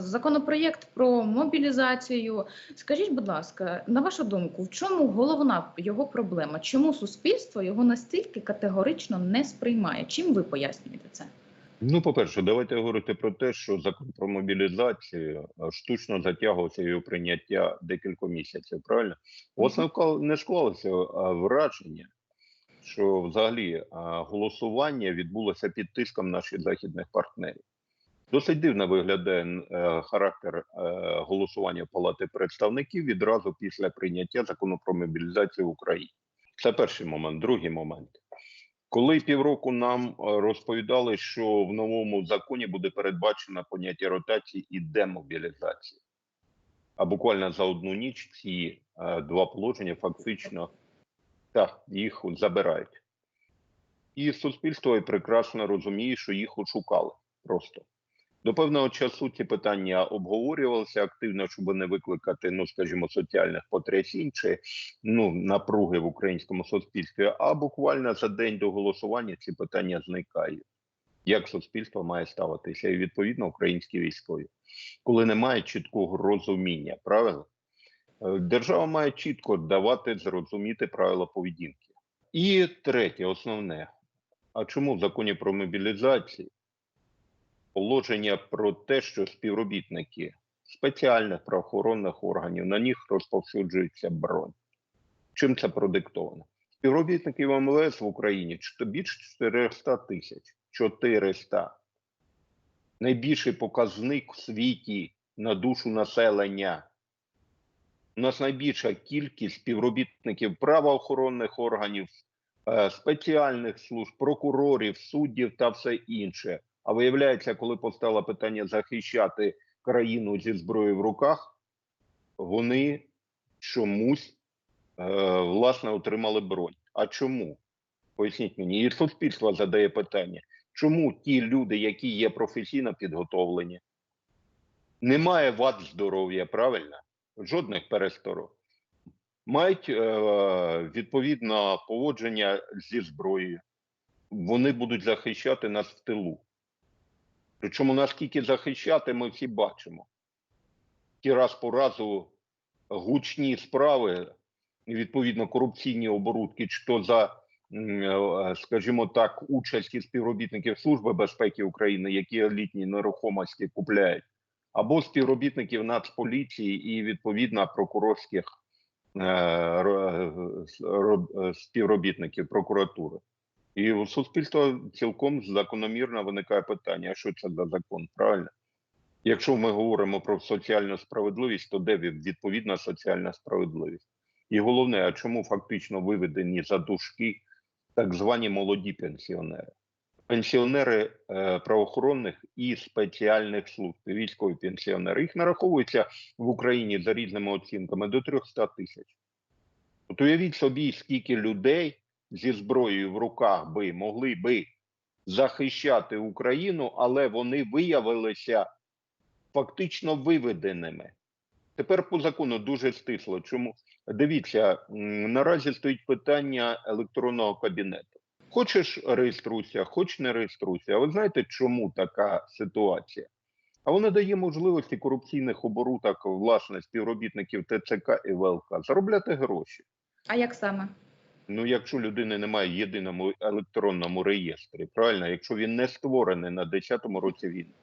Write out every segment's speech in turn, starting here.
Законопроєкт про мобілізацію. Скажіть, будь ласка, на вашу думку, в чому головна його проблема? Чому суспільство його настільки категорично не сприймає? Чим ви пояснюєте це? Ну, по-перше, давайте говорити про те, що закон про мобілізацію штучно затягувався його прийняття декілька місяців. Правильно, вас не склалося враження, що взагалі голосування відбулося під тиском наших західних партнерів. Досить дивно виглядає е, характер е, голосування Палати представників відразу після прийняття закону про мобілізацію в Україні. Це перший момент. Другий момент. Коли півроку нам е, розповідали, що в новому законі буде передбачено поняття ротації і демобілізації, а буквально за одну ніч ці два положення фактично так, їх забирають. І суспільство прекрасно розуміє, що їх ошукали просто. До певного часу ці питання обговорювалися активно, щоб не викликати, ну скажімо, соціальних потрясінь чи ну напруги в українському суспільстві. А буквально за день до голосування ці питання зникають. Як суспільство має ставитися, і відповідно українські військові, коли немає чіткого розуміння, правильно? Е, Держава має чітко давати зрозуміти правила поведінки. І третє, основне: а чому в законі про мобілізацію положення про те, що співробітники спеціальних правоохоронних органів на них розповсюджується бронь? Чим це продиктовано? Співробітників МВС в Україні більше 400 тисяч. 400. Найбільший показник в світі на душу населення. У нас найбільша кількість співробітників правоохоронних органів, е, спеціальних служб, прокурорів, суддів та все інше. А виявляється, коли постало питання захищати країну зі зброєю в руках, вони чомусь е, власне отримали бронь. А чому? Поясніть мені, і суспільство задає питання, чому ті люди, які є професійно підготовлені, немає вад здоров'я, правильно? Жодних пересторог. Мають е, відповідно поводження зі зброєю. Вони будуть захищати нас в тилу. Причому наскільки захищати, ми всі бачимо. Ті раз по разу гучні справи, відповідно, корупційні оборудки, чи то за, е, скажімо так, участі співробітників Служби безпеки України, які елітні нерухомості купляють, або співробітників Нацполіції і відповідно прокурорських е, е, співробітників прокуратури. І у суспільства цілком закономірно виникає питання: що це за закон? Правильно? Якщо ми говоримо про соціальну справедливість, то де відповідна соціальна справедливість? І головне, а чому фактично виведені за дужки так звані молоді пенсіонери? Пенсіонери е, правоохоронних і спеціальних служб, військові пенсіонери. Їх нараховується в Україні за різними оцінками до 300 тисяч. От уявіть собі, скільки людей зі зброєю в руках би могли би захищати Україну, але вони виявилися фактично виведеними. Тепер по закону дуже стисло. Чому дивіться, наразі стоїть питання електронного кабінету. Хочеш реєструйся, хоч не реєструйся. А ви знаєте, чому така ситуація? А вона дає можливості корупційних оборудок власне співробітників ТЦК і ВЛК заробляти гроші. А як саме? Ну, якщо людини немає в єдиному електронному реєстрі, правильно, якщо він не створений на 10-му році війни,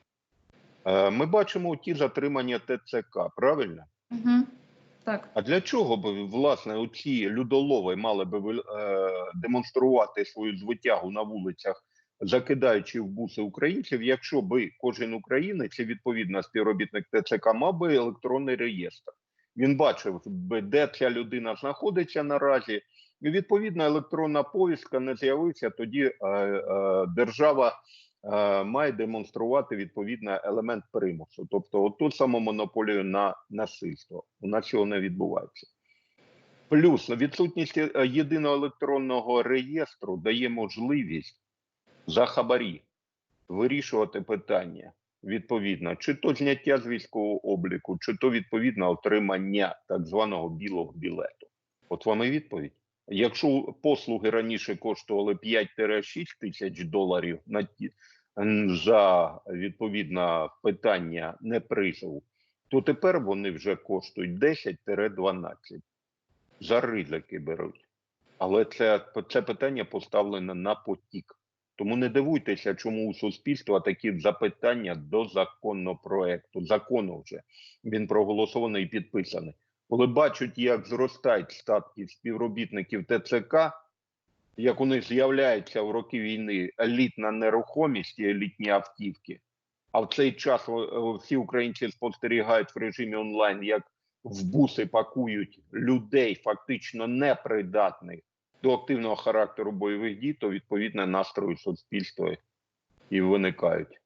Е, ми бачимо ті затримання ТЦК, правильно? Угу. Так. А для чого б власне оці людолови мали би е, демонструвати свою звитягу на вулицях, закидаючи в буси українців, якщо би кожен українець і відповідно співробітник ТЦК мав би електронний реєстр? Він бачив би, де ця людина знаходиться наразі, і відповідно електронна повістка не з'явився. Тоді е, е, держава е, має демонструвати відповідно елемент примусу, тобто оту саму монополію на насильство. У нас цього не відбувається. Плюс відсутність е, єдиного електронного реєстру дає можливість за хабарі вирішувати питання відповідно, чи то зняття з військового обліку, чи то відповідно отримання так званого білого білету. От вам і відповідь. Якщо послуги раніше коштували 5-6 тисяч доларів на за відповідне питання не призов, то тепер вони вже коштують 10-12. За ризики беруть. Але це, це питання поставлене на потік. Тому не дивуйтеся, чому у суспільства такі запитання до законопроекту. Закону вже він проголосований і підписаний. Коли бачать, як зростають статки співробітників ТЦК, як у них з'являється в роки війни елітна нерухомість і елітні автівки, а в цей час всі українці спостерігають в режимі онлайн, як в буси пакують людей, фактично непридатних до активного характеру бойових дій, то відповідне настрої суспільства і виникають.